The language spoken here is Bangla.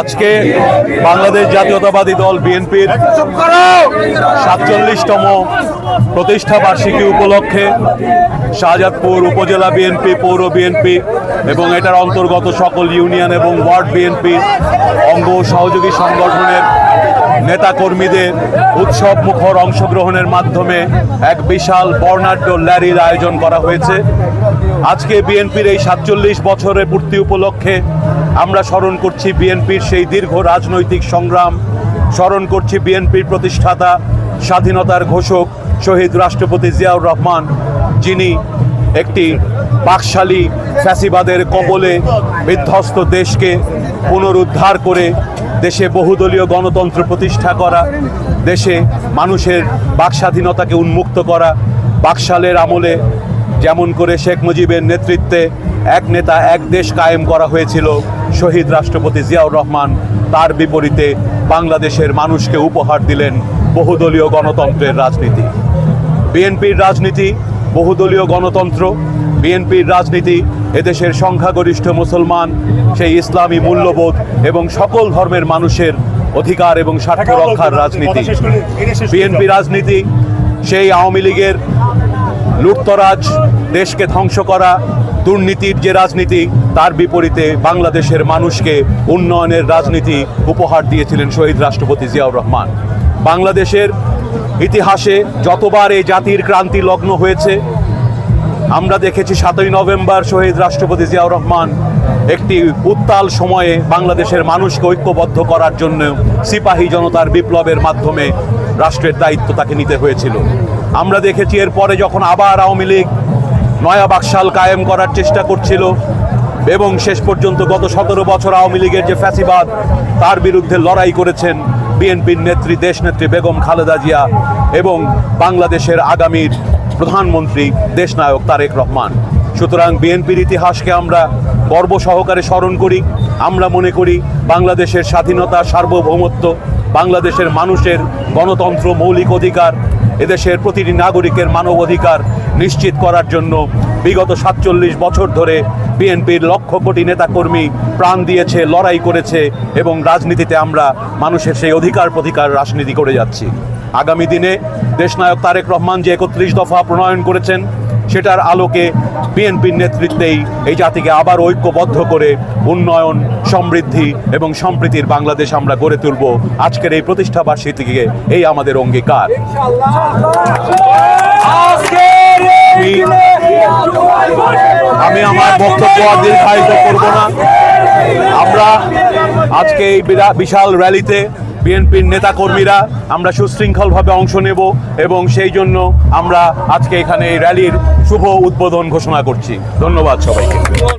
আজকে বাংলাদেশ জাতীয়তাবাদী দল বিএনপির সাতচল্লিশতম প্রতিষ্ঠা বার্ষিকী উপলক্ষে শাহজাদপুর উপজেলা বিএনপি, পৌর বিএনপি এবং এটার অন্তর্গত সকল ইউনিয়ন এবং ওয়ার্ড বিএনপি, অঙ্গ সহযোগী সংগঠনের নেতাকর্মীদের উৎসব মুখর অংশগ্রহণের মাধ্যমে এক বিশাল বর্ণাঢ্য ল্যারির আয়োজন করা হয়েছে। আজকে বিএনপির এই সাতচল্লিশ বছরের পূর্তি উপলক্ষে আমরা স্মরণ করছি বিএনপির সেই দীর্ঘ রাজনৈতিক সংগ্রাম, স্মরণ করছি বিএনপির প্রতিষ্ঠাতা, স্বাধীনতার ঘোষক শহীদ রাষ্ট্রপতি জিয়াউর রহমান, যিনি একটি বাকশালী ফ্যাসিবাদের কবলে বিধ্বস্ত দেশকে পুনরুদ্ধার করে দেশে বহুদলীয় গণতন্ত্র প্রতিষ্ঠা করা, দেশে মানুষের বাক স্বাধীনতাকে উন্মুক্ত করা, বাকশালের আমলে যেমন করে শেখ মুজিবের নেতৃত্বে এক নেতা এক দেশ কায়েম করা হয়েছিল। শহীদ রাষ্ট্রপতি জিয়াউর রহমান তার বিপরীতে বাংলাদেশের মানুষকে উপহার দিলেন বহুদলীয় গণতন্ত্রের রাজনীতি। বিএনপির রাজনীতি বহুদলীয় গণতন্ত্র। বিএনপির রাজনীতি এদেশের সংখ্যাগরিষ্ঠ মুসলমান সেই ইসলামী মূল্যবোধ এবং সকল ধর্মের মানুষের অধিকার এবং স্বার্থ রক্ষার রাজনীতি। বিএনপি রাজনীতি সেই আওয়ামী লীগের লুটতরাজ দেশকে ধ্বংস করা দুর্নীতির যে রাজনীতি, তার বিপরীতে বাংলাদেশের মানুষকে উন্নয়নের রাজনীতি উপহার দিয়েছিলেন শহীদ রাষ্ট্রপতি জিয়াউর রহমান। বাংলাদেশের ইতিহাসে যতবার এই জাতির ক্রান্তি লগ্ন হয়েছে, আমরা দেখেছি সাতই নভেম্বর শহীদ রাষ্ট্রপতি জিয়াউর রহমান একটি উত্তাল সময়ে বাংলাদেশের মানুষকে ঐক্যবদ্ধ করার জন্য সিপাহী জনতার বিপ্লবের মাধ্যমে রাষ্ট্রের দায়িত্ব তাকে নিতে হয়েছিল। আমরা দেখেছি এরপরে যখন আবার আওয়ামী লীগ নয়া বাকশাল কায়েম করার চেষ্টা করছিল এবং শেষ পর্যন্ত গত সতেরো বছর আওয়ামী লীগের যে ফ্যাসিবাদ, তার বিরুদ্ধে লড়াই করেছেন বিএনপির নেত্রী, দেশনেত্রী বেগম খালেদা জিয়া এবং বাংলাদেশের আগামীর প্রধানমন্ত্রী, দেশনায়ক তারেক রহমান। সুতরাং বিএনপির ইতিহাসকে আমরা গর্ব সহকারে স্মরণ করি, আমরা মনে করি বাংলাদেশের স্বাধীনতা সার্বভৌমত্ব, বাংলাদেশের মানুষের গণতন্ত্র, মৌলিক অধিকার, এদেশের প্রতিটি নাগরিকের মানব অধিকার নিশ্চিত করার জন্য বিগত সাতচল্লিশ বছর ধরে বিএনপির লক্ষ কোটি নেতাকর্মী প্রাণ দিয়েছে, লড়াই করেছে এবং রাজনীতিতে আমরা মানুষের সেই অধিকার প্রতিকার রাজনীতি করে যাচ্ছি। আগামী দিনে দেশনায়ক তারেক রহমান যে একত্রিশ দফা প্রণয়ন করেছেন, সেটার আলোকে বিএনপির নেতৃত্বেই এই জাতিকে আবার ঐক্যবদ্ধ করে উন্নয়ন, সমৃদ্ধি এবং সম্প্রীতির বাংলাদেশ আমরা গড়ে তুলব। আজকের এই প্রতিষ্ঠা বার্ষিকীকে এই আমাদের অঙ্গীকার। আমি আমার বক্তব্য দীর্ঘায়িত করব না। আমরা আজকে এই বিশাল র্যালিতে বিএনপির নেতাকর্মীরা আমরা সুশৃঙ্খলভাবে অংশ নেব এবং সেই জন্য আমরা আজকে এখানে এই র্যালির শুভ উদ্বোধন ঘোষণা করছি। ধন্যবাদ সবাইকে।